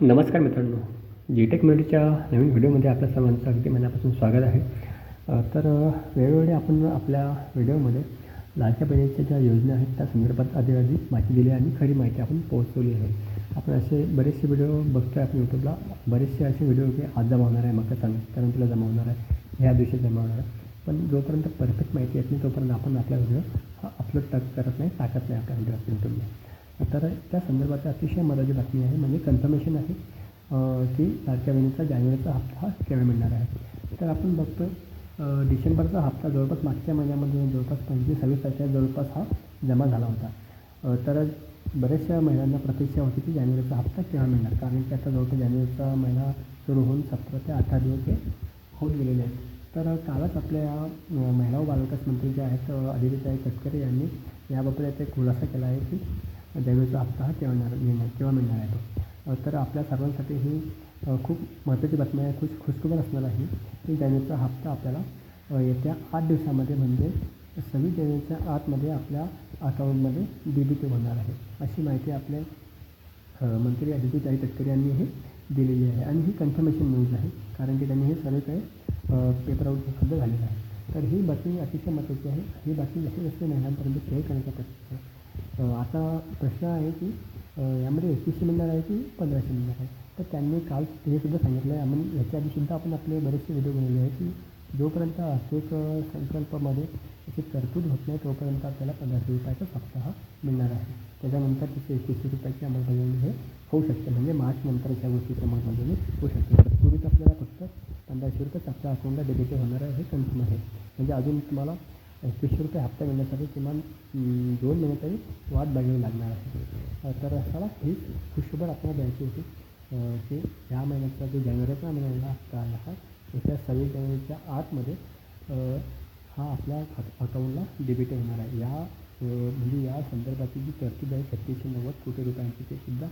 नमस्कार मित्रांनो. जी टेक मराठीच्या नवीन व्हिडिओमध्ये आपल्या सर्वांचं अगदी मनापासून स्वागत आहे. तर वेळोवेळी आपण आपल्या व्हिडिओमध्ये लाडक्या बहिणीच्या ज्या योजना आहेत त्या संदर्भात अधिकाधिक माहिती दिली आहे आणि खरी माहिती आपण पोहोचवली आहे. आपण असे बरेचसे व्हिडिओ बघतो आहे आपण यूट्यूबला बरेचसे असे व्हिडिओ की आज जमा होणार आहे मग कारण तुला जमा होणार आहे ह्या दिवशी जमा होणार आहे. पण जोपर्यंत परफेक्ट माहिती येत नाही तोपर्यंत आपण आपला व्हिडिओ हा अपलोड टक करत नाही टाकत नाही आपल्या व्हिडिओ यूट्यूबला तर त्या संदर्भात अतिशय महत्त्वाची बातमी आहे. म्हणजे कन्फर्मेशन आहे की लाडक्या बहिणीचा जानेवारीचा हप्ता केव्हा मिळणार आहे? तर आपण बघतो डिसेंबरचा हप्ता जवळपास मागच्या महिन्यामध्ये जवळपास पंचवीस सव्वीस तारखेला जवळपास हा जमा झाला होता. तर बऱ्याचशा महिलांना प्रतीक्षा होती की जानेवारीचा हप्ता केव्हा मिळणार? कारण की आता जवळपास जानेवारीचा महिना सुरू होऊन सतरा ते अठरा दिवस हे होत गेलेले आहेत. तर कालच आपल्या या महिला व बालविकास मंत्री जे आहेत अं, अदितीताई तटकरे यांनी याबाबत एक खुलासा केला आहे की जानेवारीचा हप्ता हा केव्हा मिळणार केव्हा मिळणार आहे तो. तर आपल्या सर्वांसाठी ही खूप महत्त्वाची बातमी आहे खुश खुशखबर असणार आहे. की जानेवारीचा हप्ता आपल्याला येत्या आठ दिवसामध्ये म्हणजे सव्वीस जानेवारीच्या आतमध्ये आपल्या अकाउंटमध्ये डी बी होणार आहे. अशी माहिती आपल्या मंत्री आदित्य अदितीताई तटकरे यांनी हे दिलेली आहे. आणि ही कन्फर्मेशन न्यूज आहे कारण की त्यांनी हे सर्व काही पेपर आउट सुद्धा झालेलं आहे. तर ही बातमी अतिशय महत्त्वाची आहे. ही बातमी जशी जशी महिलांपर्यंत शेअर करण्याचा प्रयत्न आता प्रश्न आहे की यामध्ये एकवीसशे मिळणार आहे की पंधराशे मिळणार आहे? तर त्यांनी काल हे सुद्धा सांगितलं आहे. आम्ही ह्याच्या आधीसुद्धा आपण आपले बरेचसे व्हिडिओ बनवले आहे की जोपर्यंत आर्थिक संकल्पामध्ये त्याची तरतूद होत नाही तोपर्यंत आपल्याला पंधराशे रुपयाचा सप्ताह हा मिळणार आहे. त्याच्यानंतर तिथे एकवीसशे रुपयाची अंमलबजावणी हे होऊ शकते. म्हणजे मार्च नंतरच्या गोष्टीची अंमलबजावणी होऊ शकते. तत्पूर्वीच आपल्याला फक्त पंधराशे रुपये सप्ताह अकाउंटला डेबिट होणार आहे हे कन्फर्म आहे. म्हणजे अजून तुम्हाला एकवीसशे रुपये हप्ता मिळण्यासाठी किमान दोन महिने तरी वाट बघावी लागणार आहे. तर मला ही खुशखबर आपल्याला द्यायची होती. की ह्या महिन्याचा जो जानेवारीचा महिन्याचा हप्ता आहे हा येत्या सव्वीस जानेवारीच्या आतमध्ये हा आपल्या अकाउंटला डेबिट होणार आहे. या म्हणजे या संदर्भातील जी तरतूद आहे छत्तीसशे नव्वद कोटी रुपयांची ते सुद्धा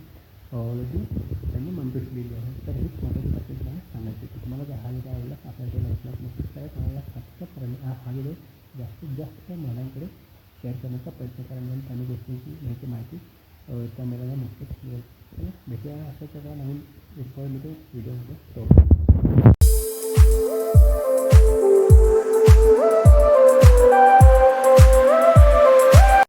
ऑलरेडी त्यांनी मंजूर केलेली आहे. तर हेच महत्त्वाची बातमी तुम्हाला सांगायची तुम्हाला जर हा व्हिडिओ आवडला आपल्या नक्कीच करा तुम्हाला सबस्क्राईब हा हा व्हिडिओ जास्तीत जास्त महिलांकडे शेअर करण्याचा प्रयत्न करा. म्हणून काही गोष्टींची माहिती माहिती त्या महिलांना नक्कीच मिळेल भेटूया. अशाच एका नवीन इन्फॉर्मेटिव्ह व्हिडिओमध्ये